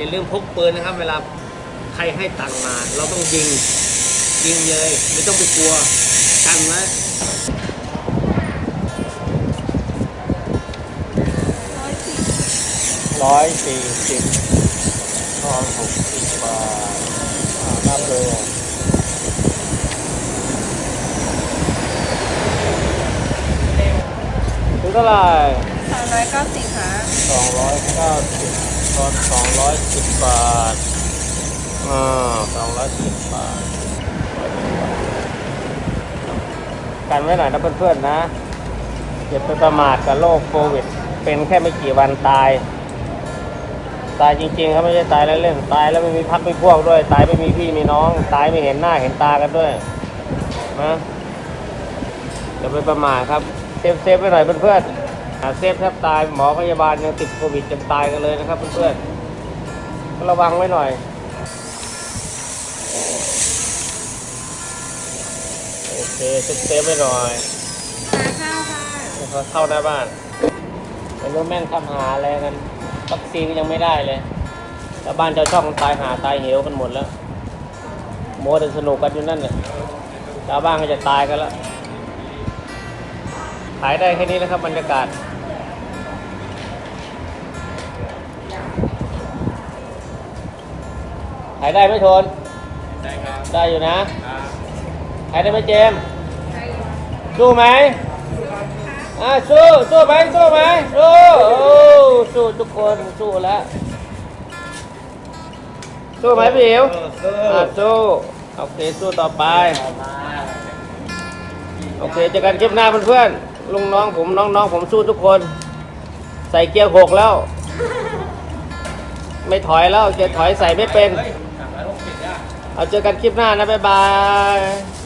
อย่าลืมพกปืนนะครับ เวลาใครให้ตังค์มา เราต้องยิงยิงเลยไม่ต้องไปกลัวกันไว้ร้อยสี่สิบทอนหกสิบบาทอ่านับเลยถึงเท่าไหร่สามร้อยเก้าสิบค่ะสองร้อยเก้าสิบ อนสองร้อยสิบบาทอ่าสองร้อยสิบบาทกันไว้หน่อยนะเพื่อนๆนะอย่าไปประมาทกับโรคโควิด เป็นแค่ไม่กี่วันตาย ตายจริงๆครับไม่ใช่ตายเล่นๆตายแล้วไม่มีพักไม่พวกด้วย ตายไม่มีพี่มีน้อง ตายไม่เห็นหน้าเห็นตากันด้วยนะอย่าไปประมาทครับเซฟเซฟไว้หน่อยเพื่อนๆอ่า เซฟแทบตายหมอพยาบาลยังติดโควิดจนตายกันเลยนะครับเพื่อนๆก็ระวังไว้หน่อยโอเคเซฟเซฟไว้หน่อยทานข้าวค่ะให้เขาเข้าหน้าบ้านไม่รู้แม่งทำหาอะไรกันวัคซีนก็ยังไม่ได้เลยชาวบ้านชาวช่องตายหาตายเหวกันหมดแล้วโมแต่สนุกกันอยู่นั่นเนี่ยชาวบ้านก็จะตายกันแล้วขายได้แค่นี้นะครับบรรยากาศ ขายได้ไหมโทนได้ครับ ได้อยู่นะขายได้ไหมเจมส์ใช่สู้ไหมอ่าสู้ สู้ไหมสู้ไหมสู้โอ้สู้ทุกคนสู้แล้วสู้ไหมพี่อิ๋วอ่าสู้ โอเค สู้ต่อไป โอเคเจอกันคลิปหน้าเพื่อนๆลุงน้องผมน้องน้องผมสู้ทุกคน ใส่เกียร์หกแล้ว ไม่ถอยแล้วเกียร์ถอยใส่ไม่เป็น เอาเจอกันคลิปหน้านะบ๊ายบาย